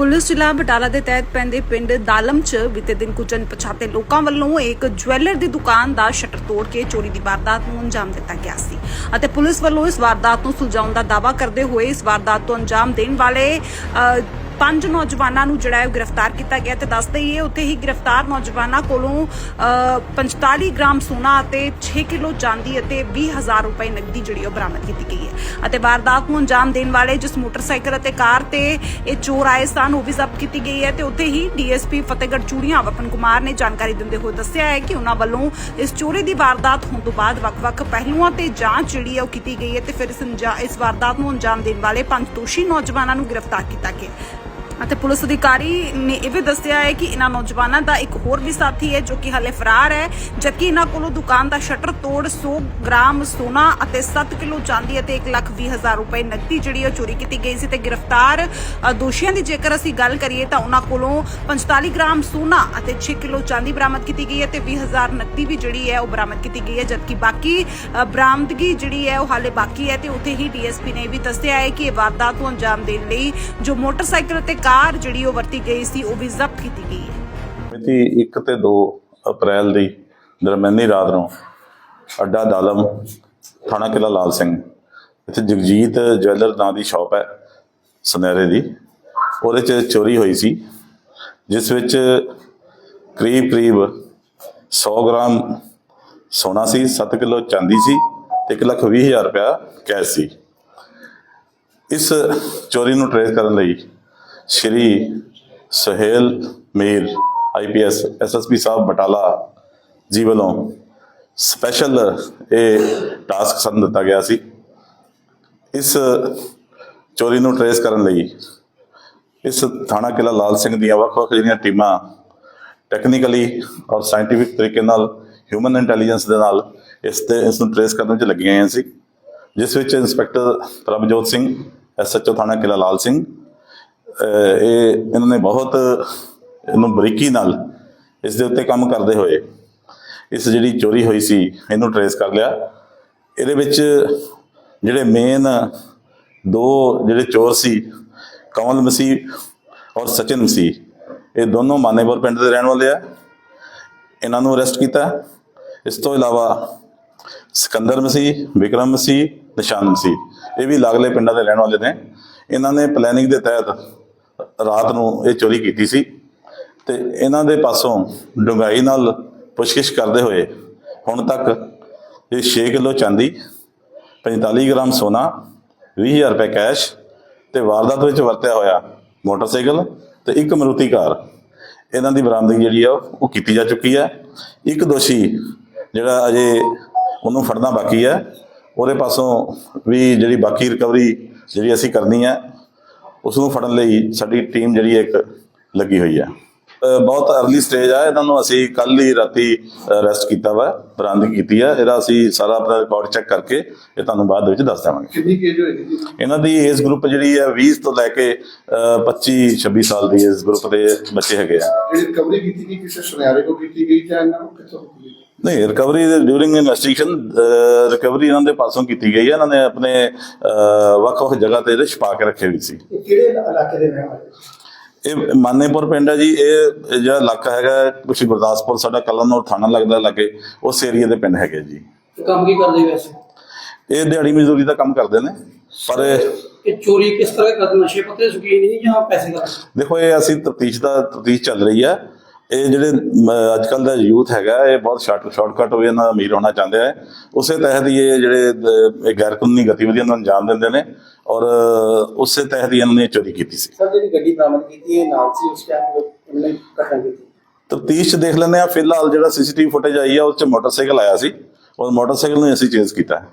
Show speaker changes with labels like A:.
A: Police ਜ਼ਿਲ੍ਹਾ ਬਟਾਲਾ ਦੇ ਤਹਿਤ ਪੈਂਦੇ ਪਿੰਡ ਦਾਲਮ 'ਚ ਬੀਤੇ ਦਿਨ ਕੁਝ ਅਣਪਛਾਤੇ ਲੋਕਾਂ ਵੱਲੋਂ ਇੱਕ ਜਵੈਲਰ ਦੀ ਦੁਕਾਨ ਦਾ ਸ਼ਟਰ ਤੋੜ ਕੇ ਚੋਰੀ ਦੀ ਵਾਰਦਾਤ ਨੂੰ ਅੰਜਾਮ ਦਿੱਤਾ ਗਿਆ ਸੀ ਅਤੇ ਪੁਲਿਸ ਵੱਲੋਂ ਇਸ ਵਾਰਦਾਤ ਨੂੰ ਸੁਲਝਾਉਣ ਦਾ ਦਾਅਵਾ ਕਰਦੇ ਹੋਏ ਇਸ ਵਾਰਦਾਤ ਤੋਂ ਅੰਜਾਮ ਦੇਣ ਵਾਲੇ ਅ, ਪੰਜ ਨੌਜਵਾਨਾਂ ਨੂੰ ਜਿਹੜਾ ਹੈ ਗ੍ਰਿਫਤਾਰ ਕੀਤਾ ਗਿਆ ਤੇ ਦੱਸ ਦਈਏ ਉੱਥੇ ਹੀ ਗ੍ਰਿਫਤਾਰ ਨੌਜਵਾਨਾਂ ਕੋਲੋਂ ਅ, 45 ਗ੍ਰਾਮ ਸੋਨਾ ਅਤੇ 6 ਕਿਲੋ ਚਾਂਦੀ ਅਤੇ 20000 ਰੁਪਏ ਨਕਦੀ ਜਿਹੜੀ ਉਹ ਬਰਾਮਦ ਕੀਤੀ ਗਈ ਹੈ। ਅਤੇ ਵਾਰਦਾਤ ਨੂੰ ਅੰਜਾਮ ਦੇਣ ਵਾਲੇ ਜਿਸ ਮੋਟਰਸਾਈਕਲ ਅਤੇ ਕਾਰ ਤੇ ਇਹ ਚੋਰ ਆਏ ਸਨ ਉਹ ਵੀ ਜ਼ਬਤ ਕੀਤੀ ਗਈ ਹੈ ਤੇ ਉੱਥੇ ਹੀ ਡੀਐਸਪੀ ਫਤਿਹਗੜ੍ਹ ਚੂੜੀਆਂ ਵਪਨ ਕੁਮਾਰ ਨੇ ਜਾਣਕਾਰੀ ਦਿੰਦੇ ਹੋਏ ਦੱਸਿਆ ਹੈ ਕਿ ਉਹਨਾਂ ਵੱਲੋਂ ਇਸ ਚੋਰੀ ਦੀ ਵਾਰਦਾਤ ਹੋਣ ਤੋਂ ਬਾਅਦ ਵੱਖ-ਵੱਖ ਪਹਿਲੂਆਂ ਤੇ ਜਾਂਚ ਜਿਹੜੀ ਹੈ ਉਹ ਕੀਤੀ ਗਈ ਹੈ ਤੇ ਫਿਰ ਇਸ ਵਾਰਦਾਤ ਨੂੰ ਅੰਜਾਮ ਦੇਣ ਵਾਲੇ ਪੰਜ ਦੋਸ਼ੀ ਨੌਜਵਾਨਾਂ ਨੂੰ ਗ੍ਰਿਫਤਾਰ ਕੀਤਾ ਗਿਆ ਅਤੇ ਪੁਲਿਸ ਅਧਿਕਾਰੀ ਨੇ ਇਹ ਵੀ ਦੱਸਿਆ ਹੈ ਕਿ ਇਹਨਾਂ ਨੌਜਵਾਨਾਂ ਦਾ ਇੱਕ ਹੋਰ ਵੀ ਸਾਥੀ ਹੈ ਜੋ ਕਿ ਹਾਲੇ ਫਰਾਰ ਹੈ, ਜਦਕਿ ਇਹਨਾਂ ਕੋਲੋਂ ਦੁਕਾਨ ਦਾ ਸ਼ਟਰ ਤੋੜ 100 ਗ੍ਰਾਮ ਸੋਨਾ ਅਤੇ 7 ਕਿਲੋ ਚਾਂਦੀ ਅਤੇ 1 ਲੱਖ 20 ਹਜ਼ਾਰ ਰੁਪਏ ਨਕਦੀ ਜਿਹੜੀ ਉਹ ਚੋਰੀ ਕੀਤੀ ਗਈ ਸੀ ਤੇ ਗ੍ਰਿਫਤਾਰ ਦੋਸ਼ੀਆਂ ਦੀ ਜੇਕਰ ਅਸੀਂ ਗੱਲ ਕਰੀਏ ਤਾਂ ਉਹਨਾਂ ਕੋਲੋਂ 45 ਗ੍ਰਾਮ ਸੋਨਾ ਅਤੇ 6 ਕਿਲੋ ਚਾਂਦੀ ਬਰਾਮਦ ਕੀਤੀ ਗਈ ਹੈ ਤੇ 20 ਹਜ਼ਾਰ ਨਕਦੀ ਵੀ ਜਿਹੜੀ ਹੈ ਉਹ ਬਰਾਮਦ ਕੀਤੀ ਗਈ ਹੈ, ਜਦਕਿ ਬਾਕੀ ਬਰਾਮਦਗੀ ਜਿਹੜੀ ਹੈ ਉਹ ਹਾਲੇ ਬਾਕੀ ਹੈ ਤੇ ਉੱਥੇ ਹੀ ਡੀਐਸਪੀ ਨੇ ਇਹ ਵੀ ਦੱਸਿਆ ਹੈ ਕਿ ਇਹ ਵਾਰਦਾਤ ਨੂੰ ਅੰਜਾਮ ਦੇਣ ਲਈ ਜੋ ਮੋਟਰਸਾਈਕਲ ਅਤੇ ਕਾਰ ਜਿਹੜੀ ਉਹ ਵਰਤੀ ਗਈ ਸੀ, ਉਹ ਵੀ ਜ਼ਬਤ ਕੀਤੀ ਗਈ ਹੈ।
B: ਮਿਤੀ 1 ਤੇ 2 ਅਪ੍ਰੈਲ ਦੀ ਦਰਮਿਆਨੀ ਰਾਤ ਨੂੰ ਅੱਡਾ ਦਾਲਮ, ਥਾਣਾ ਕਿਲਾ ਲਾਲ ਸਿੰਘ, ਇੱਥੇ ਜਗਜੀਤ ਜਵੈਲਰ ਨਾਂ ਦੀ ਸ਼ਾਪ ਹੈ ਸੁਨਹਿਰੇ ਦੀ। ਉਹਦੇ ਚ ਚੋਰੀ ਹੋਈ ਸੀ, ਜਿਸ ਵਿੱਚ ਕਰੀਬ ਕਰੀਬ 100 ਗ੍ਰਾਮ ਸੋਨਾ ਸੀ 7 ਕਿਲੋ ਚਾਂਦੀ ਸੀ ਤੇ 1 ਲੱਖ 20 ਹਜ਼ਾਰ ਰੁਪਇਆ ਕੈਸ਼ ਸੀ। ਇਸ ਚੋਰੀ ਨੂੰ ਟ੍ਰੇਸ ਕਰਨ ਲਈ ਸ਼੍ਰੀ ਸੁਹੇਲ ਮੀਰ ਆਈਪੀਐਸ ਐਸਐਸਪੀ ਸਾਹਿਬ ਬਟਾਲਾ ਜੀ ਵੱਲੋਂ ਸਪੈਸ਼ਲ ਇਹ ਟਾਸਕ ਸਾਨੂੰ ਦਿੱਤਾ ਗਿਆ ਸੀ। ਇਸ ਚੋਰੀ ਨੂੰ ਟਰੇਸ ਕਰਨ ਲਈ ਇਸ ਥਾਣਾ ਕਿਲਾ ਲਾਲ ਸਿੰਘ ਦੀਆਂ ਵੱਖ-ਵੱਖ ਜਿਹੜੀਆਂ ਟੀਮਾਂ ਟੈਕਨੀਕਲੀ ਔਰ ਸਾਇੰਟੀਫਿਕ ਤਰੀਕੇ ਨਾਲ ਹਿਊਮਨ ਇੰਟੈਲੀਜੈਂਸ ਦੇ ਨਾਲ ਇਸ ਤੇ ਇਸ ਨੂੰ ਟਰੇਸ ਕਰਨ ਵਿੱਚ ਲੱਗੀਆਂ ਹੋਈਆਂ ਸੀ। ਜਿਸ ਵਿੱਚ ਇੰਸਪੈਕਟਰ ਪ੍ਰਭਜੋਤ ਸਿੰਘ ਐਸਐਚਓ ਥਾਣਾ ਕਿਲਾ ਲਾਲ ਸਿੰਘ ਇਹ ਇਹਨਾਂ ਨੇ ਬਹੁਤ ਇਹਨੂੰ ਬਰੀਕੀ ਨਾਲ ਇਸ ਦੇ ਉੱਤੇ ਕੰਮ ਕਰਦੇ ਹੋਏ ਇਸ ਜਿਹੜੀ ਚੋਰੀ ਹੋਈ ਸੀ, ਇਹਨੂੰ ਟਰੇਸ ਕਰ ਲਿਆ। ਇਹਦੇ ਵਿੱਚ ਜਿਹੜੇ ਮੇਨ ਦੋ ਜਿਹੜੇ ਚੋਰ ਸੀ ਕਮਲ ਮਸੀਹ ਔਰ ਸਚਿਨ ਮਸੀਹ ਇਹ ਦੋਨੋਂ ਮਾਨੇਪੁਰ ਪਿੰਡ ਦੇ ਰਹਿਣ ਵਾਲੇ ਆ। ਇਹਨਾਂ ਨੂੰ ਅਰੈਸਟ ਕੀਤਾ। ਇਸ ਤੋਂ ਇਲਾਵਾ ਸਿਕੰਦਰ ਮਸੀਹ, ਵਿਕਰਮ ਮਸੀਹ, ਨਿਸ਼ਾਨ ਮਸੀਹ, ਇਹ ਵੀ ਲਾਗਲੇ ਪਿੰਡਾਂ ਦੇ ਰਹਿਣ ਵਾਲੇ ਨੇ। ਇਹਨਾਂ ਨੇ ਪਲੈਨਿੰਗ ਦੇ ਤਹਿਤ ਰਾਤ ਨੂੰ ਇਹ ਚੋਰੀ ਕੀਤੀ ਸੀ ਤੇ ਇਹਨਾਂ ਦੇ ਪਾਸੋਂ ਡੂੰਘਾਈ ਨਾਲ ਪੁੱਛਗਿੱਛ ਕਰਦੇ ਹੋਏ ਹੁਣ ਤੱਕ ਇਹ 6 ਕਿਲੋ ਚਾਂਦੀ 45 ਗ੍ਰਾਮ ਸੋਨਾ 20000 ਰੁਪਏ ਕੈਸ਼ ਤੇ ਵਾਰਦਾਤ ਵਿੱਚ ਵਰਤਿਆ ਹੋਇਆ ਮੋਟਰਸਾਈਕਲ ਤੇ ਇੱਕ ਮਰੂਤੀ ਕਾਰ। ਇਹਨਾਂ ਦੀ ਬਰਾਮਦਗੀ ਜਿਹੜੀ ਆ, ਉਹ ਕੀਤੀ ਜਾ ਚੁੱਕੀ ਹੈ। ਇੱਕ ਦੋਸ਼ੀ ਜਿਹੜਾ ਅਜੇ ਉਹਨੂੰ ਫੜਨਾ ਬਾਕੀ ਹੈ। ਉਹਦੇ ਪਾਸੋਂ ਵੀ ਜਿਹੜੀ ਬਾਕੀ ਰਿਕਵਰੀ ਜਿਹੜੀ ਅਸੀਂ ਕਰਨੀ ਹੈ ਉਸ ਨੂੰ ਫੜਨ ਲਈ ਸਾਡੀ ਟੀਮ ਜਿਹੜੀ ਹੈ ਇੱਕ ਲੱਗੀ ਹੋਈ ਹੈ। ਬਹੁਤ ਅਰਲੀ ਸਟੇਜ ਆ ਇਹਨਾਂ ਨੂੰ ਅਸੀਂ ਕੱਲ ਹੀ ਰਾਤੀ ਅਰੈਸਟ ਕੀਤਾ ਵਾ ਬਰਾਮਦਗੀ ਕੀਤੀ ਹੈ ਇਹਦਾ ਅਸੀਂ ਸਾਰਾ ਆਪਣਾ ਰਿਕਾਰਡ ਚੈੱਕ ਕਰਕੇ ਇਹ ਤੁਹਾਨੂੰ ਬਾਅਦ ਵਿੱਚ ਦੱਸ ਦੇਵਾਂਗੇ।
C: ਕਿੰਨੀ ਕੇਜ ਹੋਏਗੀ ਜੀ?
B: ਇਹਨਾਂ ਦੀ ਏਜ ਗਰੁੱਪ ਜਿਹੜੀ ਹੈ 20 ਤੋਂ ਲੈ ਕੇ ਅਹ 25 26 ਸਾਲ ਦੀ ਏਜ ਗਰੁੱਪ ਦੇ ਬੱਚੇ ਹੈਗੇ ਆ।
C: ਜਿਹੜੀ ਰਿਕਵਰੀ ਕੀਤੀ ਗਈ ਕਿਸੇ ਸੁਨਿਆਰੇ ਕੋ ਕੀਤੀ ਗਈ ਜਾਂ ਇਹਨਾਂ ਨੂੰ ਕਿੱਥੋਂ ਗਈ?
B: ਨਹੀਂ ਰਿਕਵਰੀ ਦੇ ਡਿਊਰਿੰਗ ਇਨਵੈਸਟੀਗੇਸ਼ਨ ਰਿਕਵਰੀ ਇਹਨਾਂ ਦੇ ਪਾਸੋਂ ਕੀਤੀ ਗਈ ਹੈ। ਇਹਨਾਂ ਨੇ ਆਪਣੇ ਵੱਖ-ਵੱਖ ਜਗ੍ਹਾ ਤੇ ਛੁਪਾ ਕੇ ਰੱਖੇ ਹੋਏ ਸੀ।
C: ਇਹ ਕਿਹੜੇ ਇਲਾਕੇ ਦੇ ਰਹਿਣ ਵਾਲੇ?
B: ਇਹ ਮਾਨੇਪੁਰ ਪਿੰਡ ਹੈ ਜੀ। ਇਹ ਜਿਹੜਾ ਇਲਾਕਾ ਹੈਗਾ ਕੁਛ ਗੁਰਦਾਸਪੁਰ ਸਾਡਾ ਕਲਨੌਰ ਥਾਣਾ ਲੱਗਦਾ ਲੱਗੇ ਉਸ ਏਰੀਆ ਦੇ ਪਿੰਡ ਹੈਗੇ ਜੀ।
D: ਕੰਮ ਕੀ ਕਰਦੇ ਵੈਸੇ?
B: ਇਹ ਦਿਹਾੜੀ ਮਜ਼ਦੂਰੀ ਦਾ ਕੰਮ ਕਰਦੇ ਨੇ। ਪਰ ਇਹ
D: ਚੋਰੀ ਕਿਸ ਤਰ੍ਹਾਂ ਕਰਦੇ? ਨਸ਼ੇ ਪੱਤੇ ਦੇ ਸ਼ੌਕੀਨ ਨਹੀਂ ਜਾਂ ਪੈਸੇ ਦਾ?
B: ਦੇਖੋ ਇਹ ਅਸੀਂ ਤਫਤੀਸ਼ ਦਾ ਤਫਤੀਸ਼ ਚੱਲ ਰਹੀ ਹੈ। ਇਹ ਜਿਹੜੇ ਅੱਜ ਕੱਲ ਦਾ ਯੂਥ ਹੈਗਾ ਇਹ ਬਹੁਤ ਸ਼ਾਰਟ ਸ਼ਾਰਟਕਟ ਹੋਏ ਇਹਨਾਂ ਦਾ ਅਮੀਰ ਹੋਣਾ ਚਾਹੁੰਦੇ ਆ। ਉਸੇ ਤਹਿਤ ਹੀ ਇਹ ਜਿਹੜੇ ਗੈਰ ਕਾਨੂੰਨੀ ਗਤੀਵਿਧੀਆਂ ਨੂੰ ਅੰਜਾਮ ਦਿੰਦੇ ਨੇ ਔਰ ਉਸੇ ਤਹਿਤ ਹੀ ਇਹਨਾਂ ਨੇ ਚੋਰੀ ਕੀਤੀ ਸੀ।
C: ਸਰ ਜਿਹੜੀ ਗੱਡੀ ਬਰਾਮਦ ਕੀਤੀ ਹੈ ਨਾਲ ਸੀ ਉਸ ਟਾਈਮ ਉਹਨੇ ਘਟਨਾ ਕੀਤੀ।
B: ਤਫਤੀਸ਼ ਦੇਖ ਲੈਂਦੇ ਆ ਫਿਲਹਾਲ ਜਿਹੜਾ ਸੀਸੀਟੀਵੀ ਫੁਟੇਜ ਆਈ ਆ ਉਸ ਚ ਮੋਟਰਸਾਈਕਲ ਆਇਆ ਸੀ। ਉਹ ਮੋਟਰਸਾਈਕਲ ਨੂੰ ਅਸੀਂ ਚੇਂਜ ਕੀਤਾ। ਹੈ